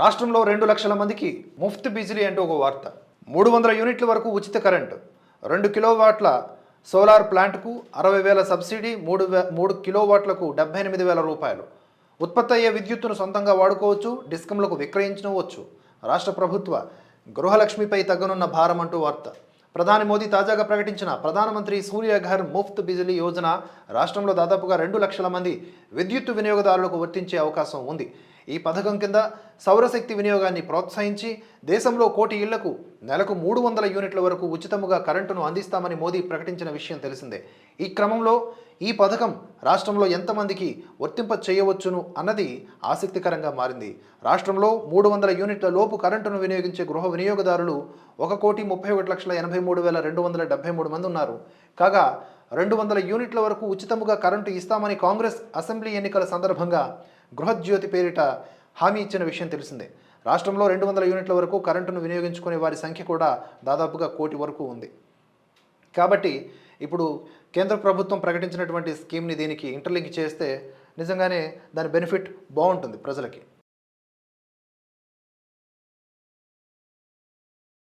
రాష్ట్రంలో రెండు లక్షల మందికి ముఫ్త్ బిజిలీ అంటూ ఒక వార్త. మూడు వందల యూనిట్ల వరకు ఉచిత కరెంటు. రెండు కిలోవాట్ల సోలార్ ప్లాంట్కు అరవై వేల సబ్సిడీ మూడు వే మూడు కిలోవాట్లకు డెబ్బై ఎనిమిది వేల రూపాయలు. ఉత్పత్తి అయ్యే విద్యుత్తును సొంతంగా వాడుకోవచ్చు డిస్కంలకు విక్రయించవచ్చు రాష్ట్ర ప్రభుత్వ గృహలక్ష్మిపై తగ్గనున్న భారం అంటూ వార్త. ప్రధాని మోదీ తాజాగా ప్రకటించిన ప్రధానమంత్రి సూర్యఘర్ ముఫ్త్ బిజిలీ యోజన రాష్ట్రంలో దాదాపుగా రెండు లక్షల మంది విద్యుత్ వినియోగదారులకు వర్తించే అవకాశం ఉంది. ఈ పథకం కింద సౌరశక్తి వినియోగాన్ని ప్రోత్సహించి దేశంలో కోటి ఇళ్ళకు నెలకు మూడు వందల యూనిట్ల వరకు ఉచితముగా కరెంటును అందిస్తామని మోదీ ప్రకటించిన విషయం తెలిసిందే. ఈ క్రమంలో ఈ పథకం రాష్ట్రంలో ఎంతమందికి వర్తింప చేయవచ్చును అన్నది ఆసక్తికరంగా మారింది. రాష్ట్రంలో మూడు వందల యూనిట్ల లోపు కరెంటును వినియోగించే గృహ వినియోగదారులు ఒక కోటి ముప్పై ఒకటి లక్షల ఎనభై మూడు వేల రెండు వందల డెబ్బై మూడు మంది ఉన్నారు. కాగా రెండు వందల యూనిట్ల వరకు ఉచితముగా కరెంటు ఇస్తామని కాంగ్రెస్ అసెంబ్లీ ఎన్నికల సందర్భంగా గృహజ్యోతి పేరిట హామీ ఇచ్చిన విషయం తెలిసిందే. రాష్ట్రంలో రెండు వందల యూనిట్ల వరకు కరెంటును వినియోగించుకునే వారి సంఖ్య కూడా దాదాపుగా కోటి వరకు ఉంది. కాబట్టి ఇప్పుడు కేంద్ర ప్రభుత్వం ప్రకటించినటువంటి స్కీమ్ని దీనికి ఇంటర్లింక్ చేస్తే నిజంగానే దాని బెనిఫిట్ బాగుంటుంది ప్రజలకి.